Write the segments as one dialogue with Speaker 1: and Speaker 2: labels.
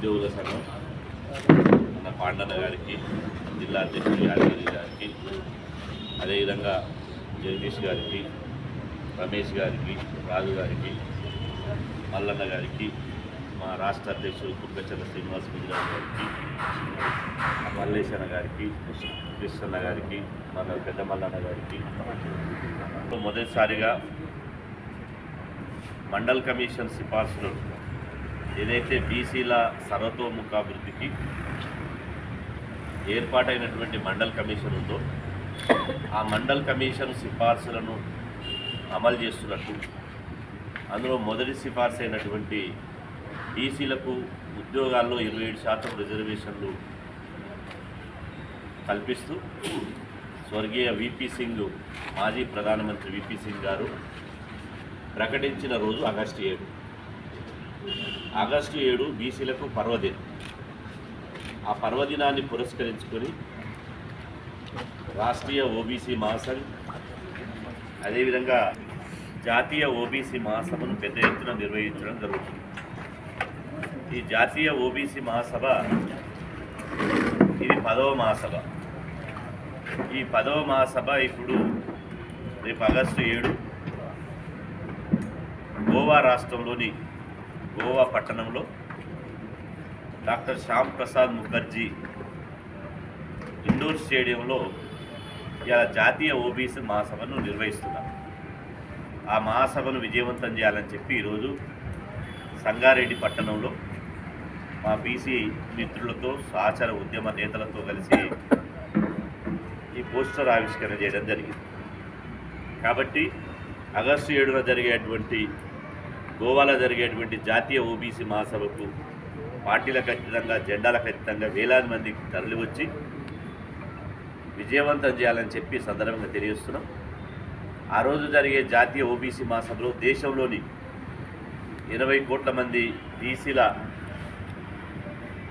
Speaker 1: ఉద్యోగుల సంఘం మన పాండన్న గారికి జిల్లా అధ్యక్షుడు యాదగిరి గారికి అదేవిధంగా జగదీష్ గారికి రమేష్ గారికి రాజు గారికి మల్లన్న గారికి మా రాష్ట్ర అధ్యక్షుడు కుక్కచంద్ర శ్రీనివాస్ గుజరాత్ గారికి మల్లేశన్న గారికి కృష్ణన్న గారికి మన పెద్ద మల్లన్న గారికి. మొదటిసారిగా మండల్ కమిషన్ సిఫార్సులు ఏదైతే బీసీల సర్వతోముఖాభివృద్ధికి ఏర్పాటైనటువంటి మండల్ కమిషన్ ఉందో ఆ మండల్ కమిషన్ సిఫార్సులను అమలు చేస్తున్నట్టు అందులో మొదటి సిఫార్సు అయినటువంటి బీసీలకు ఉద్యోగాల్లో ఇరవై ఏడు శాతం రిజర్వేషన్లు కల్పిస్తూ స్వర్గీయ విపి సింగ్ మాజీ ప్రధానమంత్రి విపి సింగ్ గారు ప్రకటించిన రోజు ఆగస్టు ఏడు. ఆగస్టు ఏడు బీసీలకు పర్వదినం. ఆ పర్వదినాన్ని పురస్కరించుకొని రాష్ట్రీయ ఓబీసీ మహాసంఘ్ అదేవిధంగా జాతీయ ఓబీసీ మహాసభను పెద్ద ఎత్తున నిర్వహించడం జరుగుతుంది. ఈ జాతీయ ఓబీసీ మహాసభ ఇది పదవ మహాసభ. ఈ పదవ మహాసభ ఇప్పుడు రేపు ఆగస్టు ఏడు గోవా రాష్ట్రంలోని గోవా పట్టణంలో డాక్టర్ శ్యామ్ ప్రసాద్ ముఖర్జీ ఇండోర్ స్టేడియంలో ఇలా జాతీయ ఓబీసీ మహాసభను నిర్వహిస్తున్నాం ఆ మహాసభను విజయవంతం చేయాలని చెప్పి ఈరోజు సంగారెడ్డి పట్టణంలో మా బీసీ మిత్రులతో సహచర ఉద్యమ నేతలతో కలిసి ఈ పోస్టర్ ఆవిష్కరణ చేయడం జరిగింది. కాబట్టి ఆగస్టు ఏడున జరిగేటువంటి గోవాలో జరిగేటువంటి జాతీయ ఓబీసీ మహాసభకు పార్టీల ఖచ్చితంగా జెండాల ఖచ్చితంగా వేలాది మంది తరలివచ్చి విజయవంతం చేయాలని చెప్పి సందర్భంగా తెలియజేస్తున్నాం. ఆ రోజు జరిగే జాతీయ ఓబీసీ మహాసభలో దేశంలోని ఇరవై కోట్ల మంది బీసీల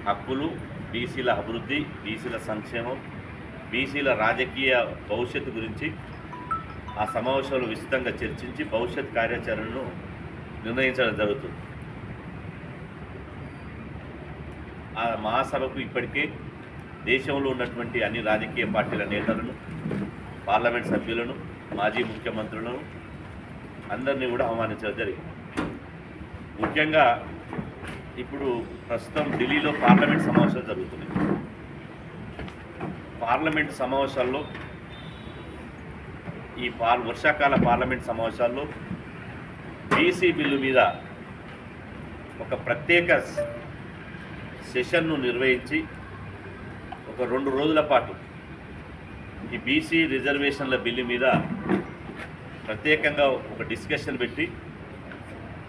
Speaker 1: హక్కులు బీసీల అభివృద్ధి బీసీల సంక్షేమం బీసీల రాజకీయ భవిష్యత్తు గురించి ఆ సమావేశంలో విస్తృతంగా చర్చించి భవిష్యత్ కార్యాచరణను నిర్ణయించడం జరుగుతుంది. ఆ మహాసభకు ఇప్పటికే దేశంలో ఉన్నటువంటి అన్ని రాజకీయ పార్టీల నేతలను పార్లమెంట్ సభ్యులను మాజీ ముఖ్యమంత్రులను అందరినీ కూడా ఆహ్వానించడం జరిగింది. ముఖ్యంగా ఇప్పుడు ప్రస్తుతం ఢిల్లీలో పార్లమెంట్ సమావేశాలు జరుగుతున్నాయి. పార్లమెంట్ సమావేశాల్లో ఈ పార్ వర్షాకాల పార్లమెంట్ సమావేశాల్లో బీసీ బిల్లు మీద ఒక ప్రత్యేక సెషన్ను నిర్వహించి ఒక రెండు రోజుల పాటు ఈ బీసీ రిజర్వేషన్ల బిల్లు మీద ప్రత్యేకంగా ఒక డిస్కషన్ పెట్టి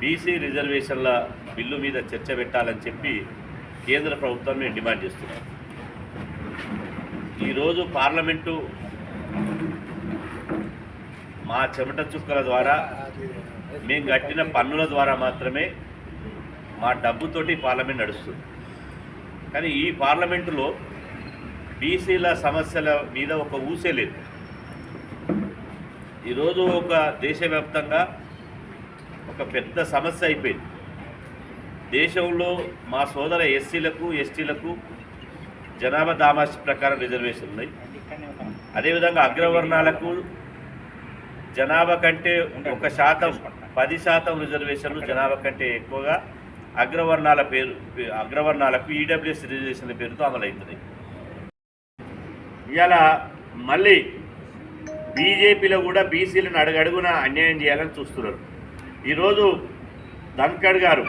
Speaker 1: బీసీ రిజర్వేషన్ల బిల్లు మీద చర్చ పెట్టాలని చెప్పి కేంద్ర ప్రభుత్వం మేము డిమాండ్ చేస్తున్నాం. ఈరోజు పార్లమెంటు మా చెమట చుక్కల ద్వారా మేము కట్టిన పన్నుల ద్వారా మాత్రమే మా డబ్బుతోటి పార్లమెంట్ నడుస్తుంది. కానీ ఈ పార్లమెంటులో బీసీల సమస్యల మీద ఒక ఊసే లేదు. ఈరోజు ఒక దేశవ్యాప్తంగా ఒక పెద్ద సమస్య అయిపోయింది. దేశంలో మా సోదర ఎస్సీలకు ఎస్టీలకు జనాభా దామాసి ప్రకారం రిజర్వేషన్ ఉన్నాయి. అదేవిధంగా అగ్రవర్ణాలకు జనాభా కంటే ఒక శాతం పది శాతం రిజర్వేషన్లు జనాభా కంటే ఎక్కువగా అగ్రవర్ణాల పేరు అగ్రవర్ణాలకు ఈడబ్ల్యూఎస్ రిజర్వేషన్ల పేరుతో అమలవుతుంది. ఇవాళ మళ్ళీ బీజేపీలో కూడా బీసీలను అడుగడుగున అన్యాయం చేయాలని చూస్తున్నారు. ఈరోజు ధన్కడ్ గారు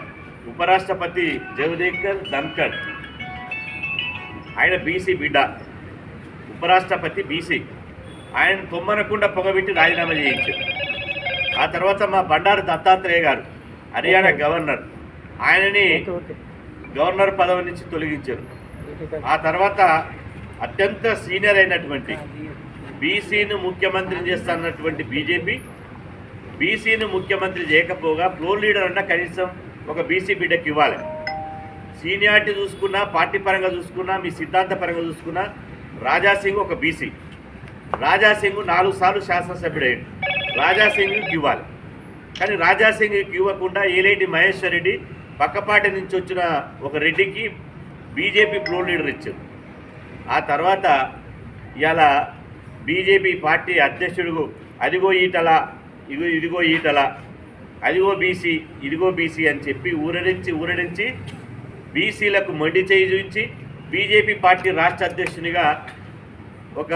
Speaker 1: ఉపరాష్ట్రపతి జవదేకర్ ధన్కడ్ ఆయన బీసీ బిడ్డ ఉపరాష్ట్రపతి బీసీ ఆయన కొమ్మనకుండా పొగబెట్టి రాజీనామా చేయించారు. ఆ తర్వాత మా బండారు దత్తాత్రేయ గారు హర్యానా గవర్నర్. ఆయనని గవర్నర్ పదవి నుంచి తొలగించారు. ఆ తర్వాత అత్యంత సీనియర్ అయినటువంటి బీసీని ముఖ్యమంత్రి చేస్తున్నటువంటి బీజేపీ బీసీని ముఖ్యమంత్రి చేయకపోగా ఫ్లోర్ లీడర్ అన్న కనీసం ఒక బీసీ బిడ్డకి ఇవ్వాలి. సీనియారిటీ చూసుకున్నా పార్టీ పరంగా చూసుకున్నా మీ సిద్ధాంత పరంగా చూసుకున్నా రాజాసింగ్ ఒక బీసీ. రాజాసింగ్ నాలుగు సార్లు శాసనసభ్యుడయ్యాడు. రాజాసింగ్కి ఇవ్వాలి. కానీ రాజాసింగ్కి ఇవ్వకుండా ఏలేటి మహేశ్వర్ రెడ్డి పక్కపాటి నుంచి వచ్చిన ఒక రెడ్డికి బీజేపీ ప్రో లీడర్ ఇచ్చింది. ఆ తర్వాత ఇలా బీజేపీ పార్టీ అధ్యక్షుడు అదిగో ఈటల ఇదిగో ఇదిగో ఈటల అదిగో బీసీ ఇదిగో బీసీ అని చెప్పి ఊరడించి ఊరడించి బీసీలకు మొండి చేయి చూపించి బీజేపీ పార్టీ రాష్ట్ర అధ్యక్షునిగా ఒక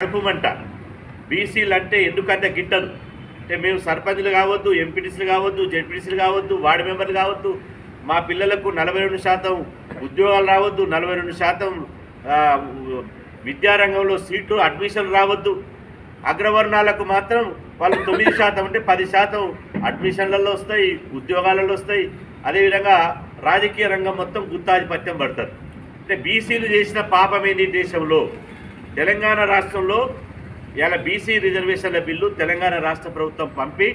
Speaker 1: నడుపుమంట బీసీలు అంటే ఎందుకంటే గిట్టదు? అంటే మేము సర్పంచ్లు కావద్దు ఎంపీటీసీలు కావద్దు జెడ్పీటీసీలు కావద్దు వార్డు మెంబర్లు కావద్దు. మా పిల్లలకు నలభై రెండు శాతం ఉద్యోగాలు రావద్దు నలభై రెండు శాతం విద్యారంగంలో సీట్లు అడ్మిషన్ రావద్దు. అగ్రవర్ణాలకు మాత్రం వాళ్ళు తొమ్మిది శాతం అంటే పది శాతం అడ్మిషన్లలో వస్తాయి ఉద్యోగాలలో వస్తాయి. అదేవిధంగా రాజకీయ రంగం మొత్తం గుత్తాధిపత్యం పడతారు. అంటే బీసీలు చేసిన పాపమేంటి దేశంలో? తెలంగాణ రాష్ట్రంలో ఇలా బీసీ రిజర్వేషన్ల బిల్లు తెలంగాణ రాష్ట్ర ప్రభుత్వం పంపి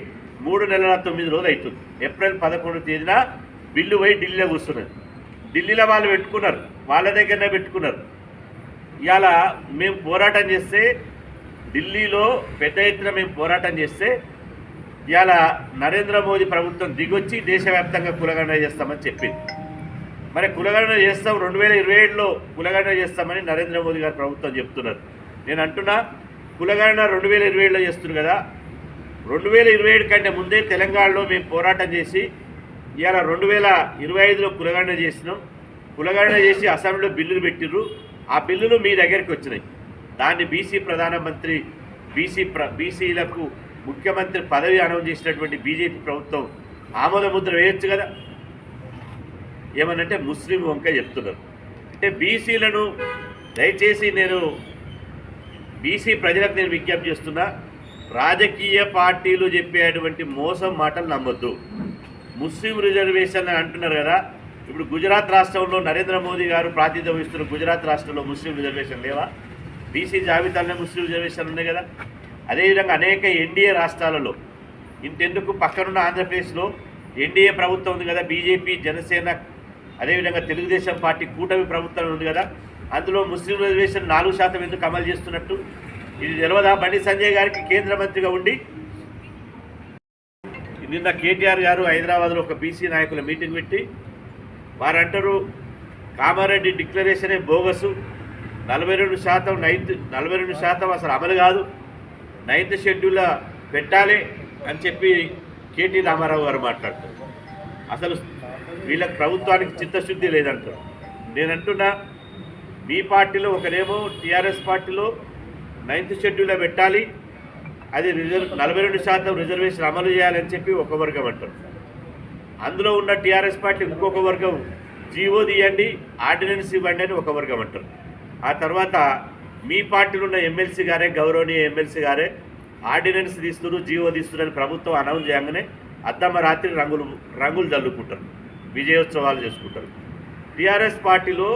Speaker 1: మూడు నెలల తొమ్మిది రోజులు అవుతుంది. ఏప్రిల్ పదకొండు తేదీన బిల్లు పోయి ఢిల్లీలో కూర్చున్నది ఢిల్లీలో వాళ్ళు పెట్టుకున్నారు. వాళ్ళ దగ్గరనే పెట్టుకున్నారు. ఇవాళ మేము పోరాటం చేస్తే ఢిల్లీలో పెద్ద ఎత్తున మేము పోరాటం చేస్తే ఇవాళ నరేంద్ర మోదీ ప్రభుత్వం దిగొచ్చి దేశవ్యాప్తంగా కులగణన చేస్తామని చెప్పింది. మరి కులగణన చేస్తాం. రెండు వేల ఇరవై ఏడులో కులగణన చేస్తామని నరేంద్ర మోదీ గారు ప్రభుత్వం చెప్తున్నారు. నేను అంటున్నా కులగణన రెండు వేల ఇరవై ఏడులో చేస్తున్నారు కదా. రెండు వేల ఇరవై ఏడు కంటే ముందే తెలంగాణలో మేము పోరాటం చేసి ఇవాళ రెండు వేల ఇరవై ఐదులో కులగణన చేసినాం. కులగణన చేసి అసెంబ్లీలో బిల్లులు పెట్టిర్రు. ఆ బిల్లులు మీ దగ్గరికి వచ్చినాయి. దాన్ని బీసీ ప్రధానమంత్రి బీసీ ప్ర బీసీలకు ముఖ్యమంత్రి పదవి అనౌన్స్ చేసినటువంటి బీజేపీ ప్రభుత్వం ఆమోద ముద్ర వేయొచ్చు కదా. ఏమనంటే ముస్లిం వంక చెప్తున్నారు. అంటే బీసీలను దయచేసి నేను బీసీ ప్రజలకు నేను విజ్ఞప్తి చేస్తున్నా రాజకీయ పార్టీలు చెప్పేటువంటి మోసం మాటలు నమ్మొద్దు. ముస్లిం రిజర్వేషన్ అని అంటున్నారు కదా ఇప్పుడు గుజరాత్ రాష్ట్రంలో నరేంద్ర మోదీ గారు ప్రాతినిధ్యం వహిస్తున్న గుజరాత్ రాష్ట్రంలో ముస్లిం రిజర్వేషన్ లేవా? బీసీ జాబితాలోనే ముస్లిం రిజర్వేషన్ ఉన్నాయి కదా. అదేవిధంగా అనేక ఎన్డీఏ రాష్ట్రాలలో ఇంతెందుకు పక్కనున్న ఆంధ్రప్రదేశ్లో ఎన్డీఏ ప్రభుత్వం ఉంది కదా బీజేపీ జనసేన అదేవిధంగా తెలుగుదేశం పార్టీ కూటమి ప్రభుత్వం ఉంది కదా. అందులో ముస్లిం రిజర్వేషన్ నాలుగు శాతం ఎందుకు అమలు చేస్తున్నట్టు? ఇది తెలియదా బండి సంజయ్ గారికి కేంద్ర మంత్రిగా ఉండి? నిన్న కేటీఆర్ గారు హైదరాబాద్లో ఒక బీసీ నాయకుల మీటింగ్ పెట్టి వారంటారు కామారెడ్డి డిక్లరేషనే బోగసు నలభై రెండు శాతం నైన్త్ నలభై రెండు శాతం అసలు అమలు కాదు నైన్త్ షెడ్యూల్ పెట్టాలి అని చెప్పి కేటీ రామారావు గారు మాట్లాడతారు అసలు వీళ్ళకి ప్రభుత్వానికి చిత్తశుద్ధి లేదంటారు. నేను అంటున్నా మీ పార్టీలో ఒకరేమో టీఆర్ఎస్ పార్టీలో నైన్త్ షెడ్యూల్లో పెట్టాలి. అది రిజర్వ్ నలభై రెండు శాతం రిజర్వేషన్ అమలు చేయాలని చెప్పి ఒక వర్గం అంటారు. అందులో ఉన్న టీఆర్ఎస్ పార్టీ ఇంకొక వర్గం జీవో తీయండి ఆర్డినెన్స్ ఇవ్వండి అని ఒక వర్గం అంటారు. ఆ తర్వాత మీ పార్టీలో ఉన్న ఎమ్మెల్సీ గారే గౌరవనీయ ఎమ్మెల్సీ గారే ఆర్డినెన్స్ తీస్తున్నారు జీవో తీస్తున్నారని ప్రభుత్వం అనౌన్స్ చేయగానే అద్దమ్మ రాత్రి రంగులు రంగులు చల్లుకుంటారు విజయోత్సవాలు చేసుకుంటారు. టీఆర్ఎస్ పార్టీలో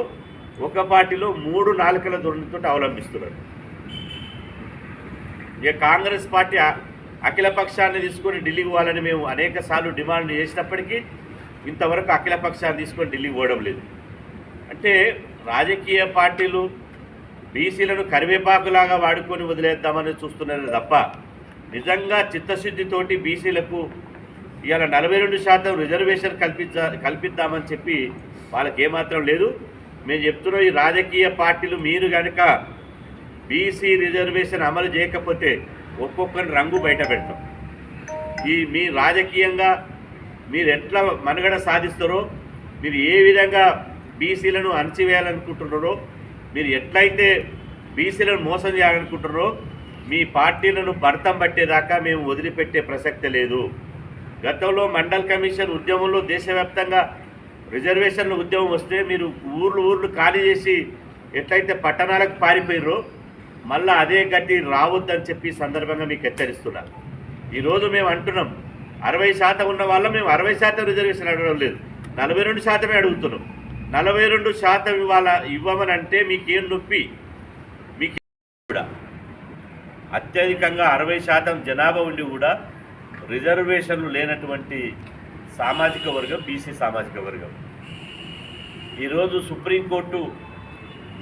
Speaker 1: ఒక పార్టీలో మూడు నాలుకల ధోరణితో అవలంబిస్తున్నారు. ఇక కాంగ్రెస్ పార్టీ అఖిల పక్షాన్ని తీసుకొని ఢిల్లీకి పోవాలని మేము అనేక సార్లు డిమాండ్ చేసినప్పటికీ ఇంతవరకు అఖిల పక్షాన్ని తీసుకొని ఢిల్లీకి పోవడం లేదు. అంటే రాజకీయ పార్టీలు బీసీలను కరివేపాకులాగా వాడుకొని వదిలేద్దామని చూస్తున్నారు తప్ప నిజంగా చిత్తశుద్ధితోటి బీసీలకు ఇవాళ నలభై రెండు శాతం రిజర్వేషన్ కల్పించ కల్పిద్దామని చెప్పి వాళ్ళకి ఏమాత్రం లేదు. మేము చెప్తున్నాం ఈ రాజకీయ పార్టీలు మీరు కనుక బీసీ రిజర్వేషన్ అమలు చేయకపోతే ఒక్కొక్కరి రంగు బయట పెడతాం. ఈ మీ రాజకీయంగా మీరు ఎట్లా మనుగడ సాధిస్తారో మీరు ఏ విధంగా బీసీలను అణచివేయాలనుకుంటున్నారో మీరు ఎట్లయితే బీసీలను మోసం చేయాలనుకుంటున్నారో మీ పార్టీలను భర్తం పట్టేదాకా మేము వదిలిపెట్టే ప్రసక్తి లేదు. గతంలో మండల్ కమిషన్ ఉద్యమంలో దేశవ్యాప్తంగా రిజర్వేషన్ల ఉద్యమం వస్తే మీరు ఊర్లు ఊర్లు ఖాళీ చేసి ఎట్లయితే పట్టణాలకు పారిపోయారో మళ్ళీ అదే గడ్డి రావద్దని చెప్పి సందర్భంగా మీకు హెచ్చరిస్తున్నా. ఈరోజు మేము అంటున్నాం అరవై శాతం ఉన్న వాళ్ళ మేము అరవై శాతం రిజర్వేషన్ అడగడం లేదు. నలభై రెండు శాతమే అడుగుతున్నాం. నలభై రెండు శాతం ఇవాళ ఇవ్వమని అంటే మీకేం నొప్పి? మీకు కూడా. అత్యధికంగా అరవై శాతం జనాభా ఉండి కూడా రిజర్వేషన్లు లేనటువంటి సామాజిక వర్గం బీసీ సామాజిక వర్గం. ఈరోజు సుప్రీంకోర్టు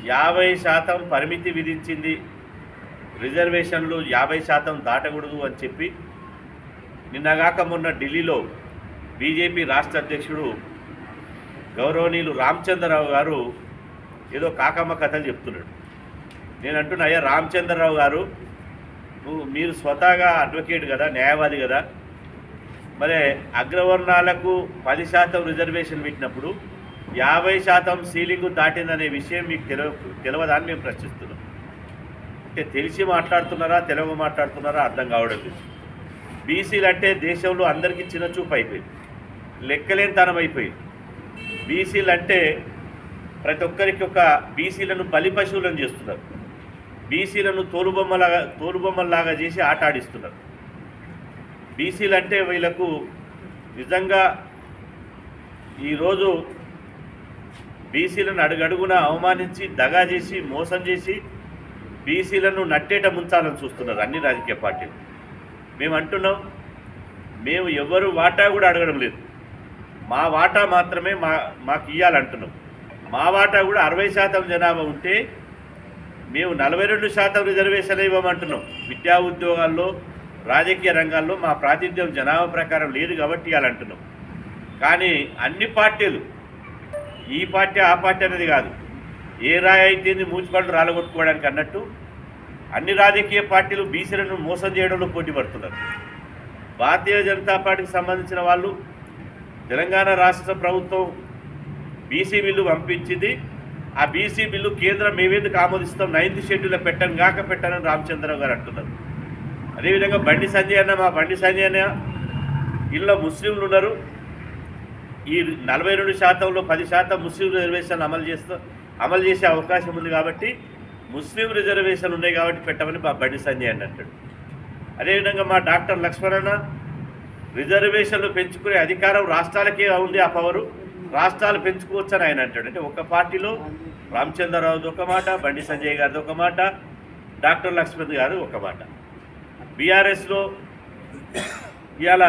Speaker 1: యాభై శాతం పరిమితి విధించింది. రిజర్వేషన్లు యాభై శాతం దాటకూడదు అని చెప్పి నిన్నగాక మొన్న ఢిల్లీలో బీజేపీ రాష్ట్ర అధ్యక్షుడు గౌరవనీయులు రామచంద్రరావు గారు ఏదో కాకమ్మ కథలు చెప్తున్నాడు. నేను అంటున్నా అయ్యా రామచంద్రరావు గారు నువ్వు మీరు స్వతహాగా అడ్వకేట్ కదా న్యాయవాది కదా మరి అగ్రవర్ణాలకు పది శాతం రిజర్వేషన్ పెట్టినప్పుడు యాభై శాతం సీలింగ్ దాటిందనే విషయం మీకు తెలవ తెలియదా మేము ప్రశ్నిస్తున్నాం. అంటే తెలిసి మాట్లాడుతున్నారా తెలుగు మాట్లాడుతున్నారా అర్థం కావడం లేదు. బీసీలు అంటే దేశంలో అందరికీ చిన్న చూపు అయిపోయింది. లెక్కలేనితనం అయిపోయింది. బీసీలు అంటే ప్రతి ఒక్కరికి ఒక బీసీలను బలి పశువులను చేస్తున్నారు. బీసీలను తోలుబొమ్మలాగా తోలుబొమ్మలాగా చేసి ఆట ఆడిస్తున్నారు. బీసీలు అంటే వీళ్ళకు నిజంగా ఈరోజు బీసీలను అడుగడుగున అవమానించి దగా చేసి మోసం చేసి బీసీలను నట్టేట ముంచాలని చూస్తున్నారు అన్ని రాజకీయ పార్టీలు. మేము అంటున్నాం మేము ఎవరు వాటా కూడా అడగడం లేదు. మా వాటా మాత్రమే మా మాకు ఇవ్వాలంటున్నాం మా వాటా కూడా అరవై శాతం జనాభా ఉంటే మేము నలభై రెండు శాతం రిజర్వేషన్ ఇవ్వమంటున్నాం. విద్యా ఉద్యోగాల్లో రాజకీయ రంగాల్లో మా ప్రాతినిధ్యం జనాభా ప్రకారం లేదు కాబట్టి ఇవ్వాలంటున్నాం కానీ అన్ని పార్టీలు ఈ పార్టీ ఆ పార్టీ అనేది కాదు. ఏ రాయి అయితే మూచిపండు రాలగొట్టుకోవడానికి అన్నట్టు అన్ని రాజకీయ పార్టీలు బీసీలను మోసం చేయడంలో పోటీ పడుతున్నారు. భారతీయ జనతా పార్టీకి సంబంధించిన వాళ్ళు తెలంగాణ రాష్ట్ర ప్రభుత్వం బీసీ బిల్లు పంపించింది. ఆ బీసీ బిల్లు కేంద్రం మేమేందుకు ఆమోదిస్తాం నైన్త్ షెడ్యూల్లో పెట్టను గాక పెట్టనని రామచంద్రరావు గారు అంటున్నారు. అదేవిధంగా బండి సంజయ్ అన్న మా బండి సంజయ్ అన్న ఇళ్ళ ముస్లింలు ఉన్నారు. ఈ నలభై రెండు శాతంలో పది శాతం ముస్లిం రిజర్వేషన్ అమలు చేస్తూ అమలు చేసే అవకాశం ఉంది కాబట్టి ముస్లిం రిజర్వేషన్ ఉన్నాయి కాబట్టి పెట్టమని మా బండి సంజయ్ అని అంటాడు. అదేవిధంగా మా డాక్టర్ లక్ష్మణన్న రిజర్వేషన్లు పెంచుకునే అధికారం రాష్ట్రాలకే ఉంది ఆ పవరు. రాష్ట్రాలు పెంచుకోవచ్చని ఆయన అంటాడు. అంటే ఒక పార్టీలో రామచంద్రరావుది ఒక మాట బండి సంజయ్ గారిది ఒక మాట డాక్టర్ లక్ష్మణ్ గారు ఒక మాట. బీఆర్ఎస్లో ఇవాళ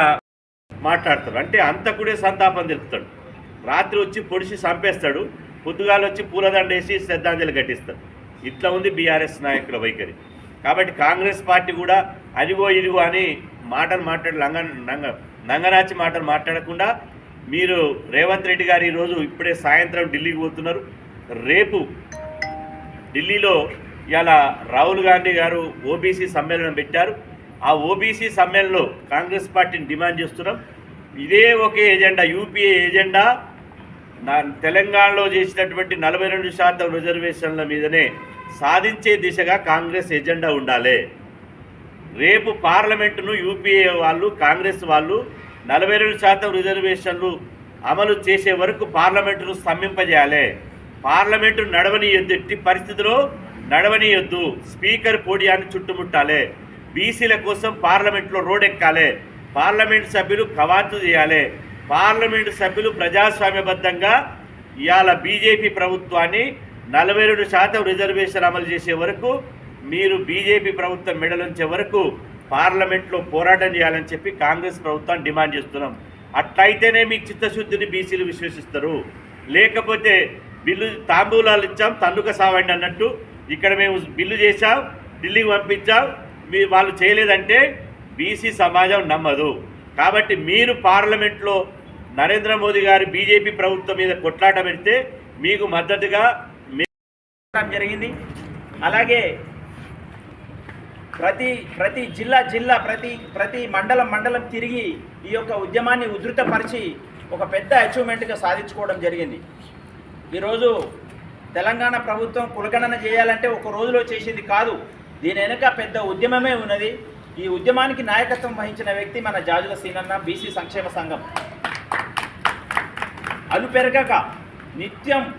Speaker 1: మాట్లాడతాడు. అంటే అంతకుడే సంతాపం తెలుపుతాడు. రాత్రి వచ్చి పొడిచి చంపేస్తాడు. పొద్దుగాలు వచ్చి పూలదండ వేసి శ్రద్ధాంజలి కట్టిస్తాడు ఇట్లా ఉంది బీఆర్ఎస్ నాయకుల వైఖరి. కాబట్టి కాంగ్రెస్ పార్టీ కూడా అదిగో ఇదిగో అని మాటలు మాట్లాడు లంగ నంగ నంగనాచి మాటలు మాట్లాడకుండా మీరు రేవంత్ రెడ్డి గారు ఈరోజు ఇప్పుడే సాయంత్రం ఢిల్లీకి పోతున్నారు. రేపు ఢిల్లీలో ఇవాళ రాహుల్ గాంధీ గారు ఓబీసీ సమ్మేళనం పెట్టారు. ఆ ఓబీసీ సమ్మెల్లో కాంగ్రెస్ పార్టీని డిమాండ్ చేస్తున్నాం. ఇదే ఒకే ఎజెండా యూపీఏ ఎజెండా. నా తెలంగాణలో చేసినటువంటి నలభై రెండు శాతం రిజర్వేషన్ల మీదనే సాధించే దిశగా కాంగ్రెస్ ఎజెండా ఉండాలి. రేపు పార్లమెంటును యూపీఏ వాళ్ళు కాంగ్రెస్ వాళ్ళు నలభై రెండు శాతం రిజర్వేషన్లు అమలు చేసే వరకు పార్లమెంటును స్తంభింపజేయాలి. పార్లమెంటు నడవనీయొద్దు ఎట్టి పరిస్థితిలో నడవనీయొద్దు. స్పీకర్ పోడియాన్ని చుట్టుముట్టాలి. బీసీల కోసం పార్లమెంట్లో రోడెక్కాలి. పార్లమెంట్ సభ్యులు కవాతు చేయాలి. పార్లమెంటు సభ్యులు ప్రజాస్వామ్యబద్ధంగా ఇవాళ బీజేపీ ప్రభుత్వాన్ని నలభై రెండు శాతం రిజర్వేషన్ అమలు చేసే వరకు మీరు బీజేపీ ప్రభుత్వం మెడలుంచే వరకు పార్లమెంట్లో పోరాటం చేయాలని చెప్పి కాంగ్రెస్ ప్రభుత్వాన్ని డిమాండ్ చేస్తున్నాం. అట్లయితేనే మీకు చిత్తశుద్ధిని బీసీలు విశ్వసిస్తారు. లేకపోతే బిల్లు తాంబూలాలు ఇచ్చాం తన్నుక సావండి అన్నట్టు. ఇక్కడ మేము బిల్లు చేశాం ఢిల్లీకి పంపించాం మీ వాళ్ళు చేయలేదంటే బీసీ సమాజం నమ్మదు. కాబట్టి మీరు పార్లమెంట్లో నరేంద్ర మోదీ గారి బీజేపీ ప్రభుత్వం మీద కొట్లాట పెడితే మీకు మద్దతుగా
Speaker 2: జరిగింది. అలాగే ప్రతి ప్రతి జిల్లా జిల్లా ప్రతి ప్రతి మండలం మండలం తిరిగి ఈ యొక్క ఉద్యమాన్ని ఉధృతపరిచి ఒక పెద్ద అచీవ్మెంట్గా సాధించుకోవడం జరిగింది. ఈరోజు తెలంగాణ ప్రభుత్వం కులగణన చేయాలంటే ఒక రోజులో చేసేది కాదు. దీని వెనుక పెద్ద ఉద్యమమే ఉన్నది. ఈ ఉద్యమానికి నాయకత్వం వహించిన వ్యక్తి మన జాజుల సీనన్న బీసీ సంక్షేమ సంఘం. అలు పెరగక నిత్యం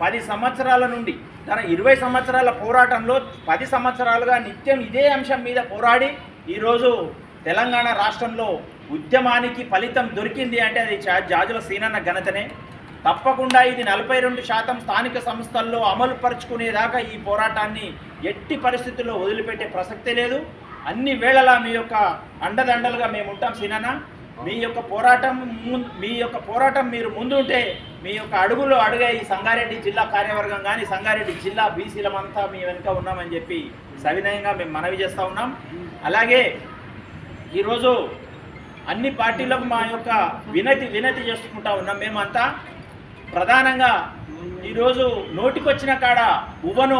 Speaker 2: పది సంవత్సరాల నుండి తన ఇరవై సంవత్సరాల పోరాటంలో పది సంవత్సరాలుగా నిత్యం ఇదే అంశం మీద పోరాడి ఈరోజు తెలంగాణ రాష్ట్రంలో ఉద్యమానికి ఫలితం దొరికింది అంటే అది జా- జాజుల సీనన్న ఘనతనే. తప్పకుండా ఇది నలభై రెండు శాతం స్థానిక సంస్థల్లో అమలు పరుచుకునేదాకా ఈ పోరాటాన్ని ఎట్టి పరిస్థితుల్లో వదిలిపెట్టే ప్రసక్తే లేదు. అన్ని వేళలా మీ యొక్క అండదండలుగా మేము ఉంటాం సీనన్న. మీ యొక్క పోరాటం మీ యొక్క పోరాటం మీరు ముందుంటే మీ యొక్క అడుగులో అడుగే ఈ సంగారెడ్డి జిల్లా కార్యవర్గం కానీ సంగారెడ్డి జిల్లా బీసీలమంతా మీ వెనుక ఉన్నామని చెప్పి సవినయంగా మేము మనవి చేస్తూ ఉన్నాం. అలాగే ఈరోజు అన్ని పార్టీలకు మా యొక్క వినతి వినతి చేసుకుంటా ఉన్నాం మేమంతా. ప్రధానంగా ఈరోజు నోటికొచ్చిన కాడ ఉవ్వను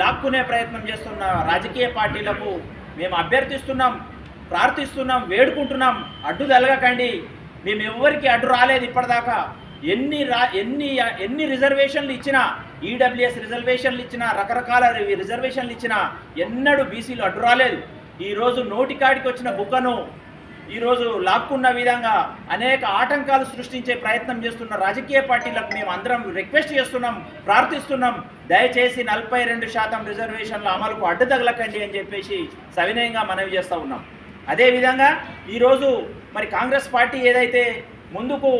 Speaker 2: లాక్కునే ప్రయత్నం చేస్తున్న రాజకీయ పార్టీలకు మేము అభ్యర్థిస్తున్నాం ప్రార్థిస్తున్నాం వేడుకుంటున్నాం అడ్డు తలగకండి. మేము ఎవ్వరికి అడ్డు రాలేదు ఇప్పటిదాకా. ఎన్ని రా ఎన్ని ఎన్ని రిజర్వేషన్లు ఇచ్చినా ఈడబ్ల్యూఎస్ రిజర్వేషన్లు ఇచ్చినా రకరకాల రిజర్వేషన్లు ఇచ్చినా ఎన్నడూ బీసీలు అడ్డు రాలేదు. ఈరోజు నోటికాడికి వచ్చిన బుక్కను ఈరోజు లాక్కున్న విధంగా అనేక ఆటంకాలు సృష్టించే ప్రయత్నం చేస్తున్న రాజకీయ పార్టీలకు మేము అందరం రిక్వెస్ట్ చేస్తున్నాం ప్రార్థిస్తున్నాం. దయచేసి నలభై రెండు శాతం రిజర్వేషన్ల అమలుకు అడ్డు తగలకండి అని చెప్పేసి సవినయంగా మనవి చేస్తూ ఉన్నాం. అదేవిధంగా ఈరోజు మరి కాంగ్రెస్ పార్టీ ఏదైతే ముందుకు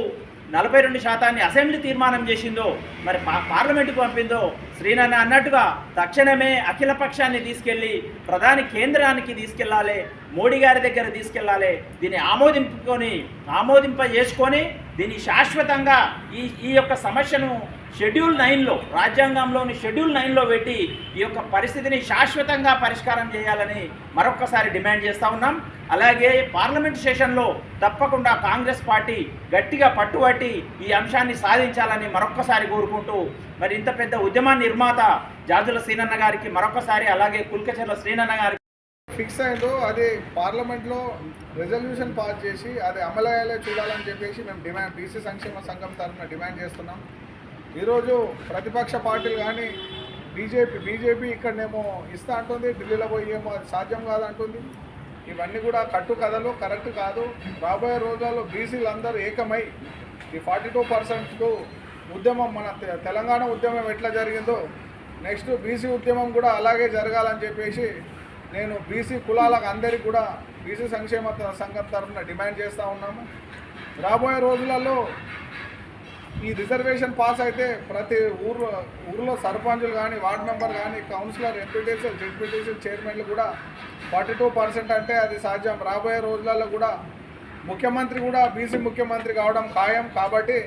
Speaker 2: నలభై రెండు శాతాన్ని అసెంబ్లీ తీర్మానం చేసిందో మరి పా- పార్లమెంటుకు పంపిందో శ్రీనాన్న అన్నట్టుగా తక్షణమే అఖిలపక్షాన్ని తీసుకెళ్ళి ప్రధాని కేంద్రానికి తీసుకెళ్ళాలి మోడీ గారి దగ్గర తీసుకెళ్ళాలి దీన్ని ఆమోదింపుకొని ఆమోదింప చేసుకొని దీన్ని శాశ్వతంగా ఈ ఈ యొక్క సమస్యను షెడ్యూల్ నైన్లో రాజ్యాంగంలోని షెడ్యూల్ నైన్లో పెట్టి ఈ యొక్క పరిస్థితిని శాశ్వతంగా పరిష్కారం చేయాలని మరొక్కసారి డిమాండ్ చేస్తూ ఉన్నాం. అలాగే పార్లమెంట్ సెషన్లో తప్పకుండా కాంగ్రెస్ పార్టీ గట్టిగా పట్టుబట్టి ఈ అంశాన్ని సాధించాలని మరొక్కసారి కోరుకుంటూ మరి ఇంత పెద్ద ఉద్యమ నిర్మాత జాజుల శ్రీనన్న గారికి మరొకసారి అలాగే కుల్కచర్ల శ్రీనన్న గారికి
Speaker 3: ఫిక్స్ అయిందో అది పార్లమెంట్లో రెజల్యూషన్ పాస్ చేసి అది అమలయ్యేలా చూడాలని చెప్పేసి మేము డిమాండ్ బీసీ సంక్షేమ సంఘం తరఫున డిమాండ్ చేస్తున్నాం. ఈరోజు ప్రతిపక్ష పార్టీలు కానీ బీజేపీ బీజేపీ ఇక్కడనేమో ఇస్తా అంటుంది ఢిల్లీలో పోయి ఏమో అది సాధ్యం కాదంటుంది. ఇవన్నీ కూడా కట్టు కథలు కరెక్ట్ కాదు. రాబోయే రోజుల్లో బీసీలు అందరూ ఏకమై ఈ ఫార్టీ టూ పర్సెంట్కు ఉద్యమం మన తె- తెలంగాణ ఉద్యమం ఎట్లా జరిగిందో నెక్స్ట్ బీసీ ఉద్యమం కూడా అలాగే జరగాలని చెప్పేసి నేను బీసీ కులాలకు అందరికీ కూడా బీసీ సంక్షేమ సంఘం తరఫున డిమాండ్ చేస్తూ ఉన్నాము. రాబోయే రోజులలో ఈ రిజర్వేషన్ పాస్ అయితే ప్రతి ఊర్లో ఊర్లో సర్పంచులు కానీ వార్డు మెంబర్ కానీ కౌన్సిలర్ ఎంపీటీసీ జెడ్పీటీసీ చైర్మన్లు కూడా ఫార్టీ టూ పర్సెంట్ అంటే అది సాధ్యం. రాబోయే రోజులలో కూడా ముఖ్యమంత్రి కూడా బీసీ ముఖ్యమంత్రి కావడం ఖాయం. కాబట్టి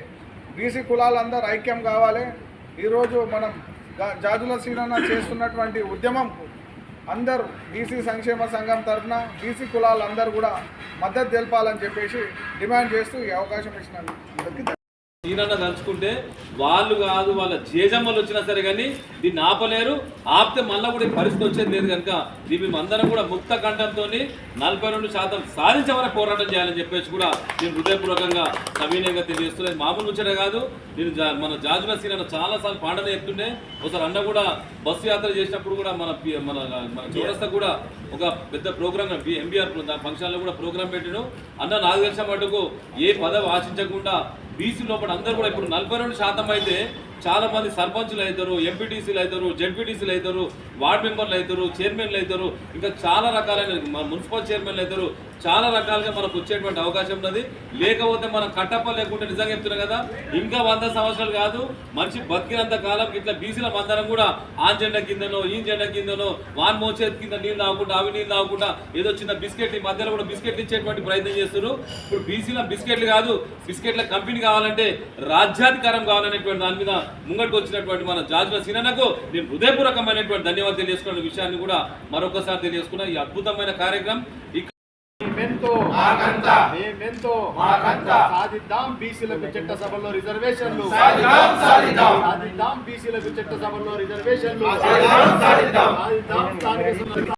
Speaker 3: బీసీ కులాలందరూ ఐక్యం కావాలి. ఈరోజు మనం జా- జాజుల సీనన్న చేస్తున్నటువంటి ఉద్యమం అందరూ బీసీ సంక్షేమ సంఘం తరఫున బీసీ కులాలందరూ కూడా మద్దతు తెలపాలని చెప్పేసి డిమాండ్ చేస్తూ ఈ అవకాశం ఇచ్చినాను
Speaker 4: ఈయనన్న తలుచుకుంటే వాళ్ళు కాదు వాళ్ళ జేజమ్మలు వచ్చినా సరే కానీ దీన్ని ఆపలేరు. ఆపితే మళ్ళీ కూడా ఈ పరిస్థితి వచ్చేది లేదు కనుక దీన్ని అందరం కూడా ముక్త కంఠంతో నలభై రెండు శాతం సాధించమని పోరాటం చేయాలని చెప్పేసి కూడా నేను హృదయపూర్వకంగా సవినయంగా తెలియజేస్తున్నాను మామూలు నుంచే కాదు. నేను జా- మన జాజుల సీనన్న చాలాసార్లు పాటలు చెప్తుండే. ఒకసారి అన్న కూడా బస్సు యాత్ర చేసినప్పుడు కూడా మన మన మన చౌరస్తా కూడా ఒక పెద్ద ప్రోగ్రామ్ ఎంబీఆర్ ఫంక్షన్లో కూడా ప్రోగ్రామ్ పెట్టాను అన్న నాకు తెలిసిన మటుకు ఏ పదవి ఆశించకుండా బీసీ లోపల అందరూ కూడా ఇప్పుడు నలభై రెండు శాతం అయితే చాలా మంది సర్పంచులు అవుతారు ఎంపీటీసీలు అవుతారు జెడ్పీటీసీలు అవుతారు వార్డ్ మెంబర్లు అవుతారు చైర్మన్లు అవుతారు ఇంకా చాలా రకాలైన మున్సిపల్ చైర్మన్లు అవుతారు చాలా రకాలుగా మనకు వచ్చేటువంటి అవకాశం ఉన్నది. లేకపోతే మనం కట్టప్ప లేకుంటే నిజంగా చెప్తున్నాం కదా ఇంకా వంద సంవత్సరాలు కాదు మనిషి బతికినంత కాలం ఇట్లా బీసీల మందరం కూడా ఆ జెండా కిందనో ఈ జెండా కిందనో వాన్ మోచేతి కింద నీళ్ళు తాగకుండా అవి నీళ్ళు తాగకుండా ఏదో చిన్న బిస్కెట్లు ఈ మధ్యలో కూడా బిస్కెట్లు ఇచ్చేటువంటి ప్రయత్నం చేస్తారు ఇప్పుడు బీసీల బిస్కెట్లు కాదు బిస్కెట్ల కంపెనీ కావాలంటే రాజ్యాధికారం కావాలనేటువంటి దాని మీద ముంగటికి వచ్చినటువంటి మన జాజుల సినకు నేను హృదయపూర్వకమైనటువంటి ధన్యవాదాలు తెలియజేసుకున్న విషయాన్ని కూడా మరొకసారి తెలియజేసుకున్నా. ఈ అద్భుతమైన కార్యక్రమం.
Speaker 5: మేమెంతో మేమెంతో సాధిద్దాం బీసీలకు చట్ట సభలో రిజర్వేషన్లు. సాధిద్దాం బీసీలకు చట్ట సభలో రిజర్వేషన్లు. సాధిద్దాం స్థానిక సంస్థల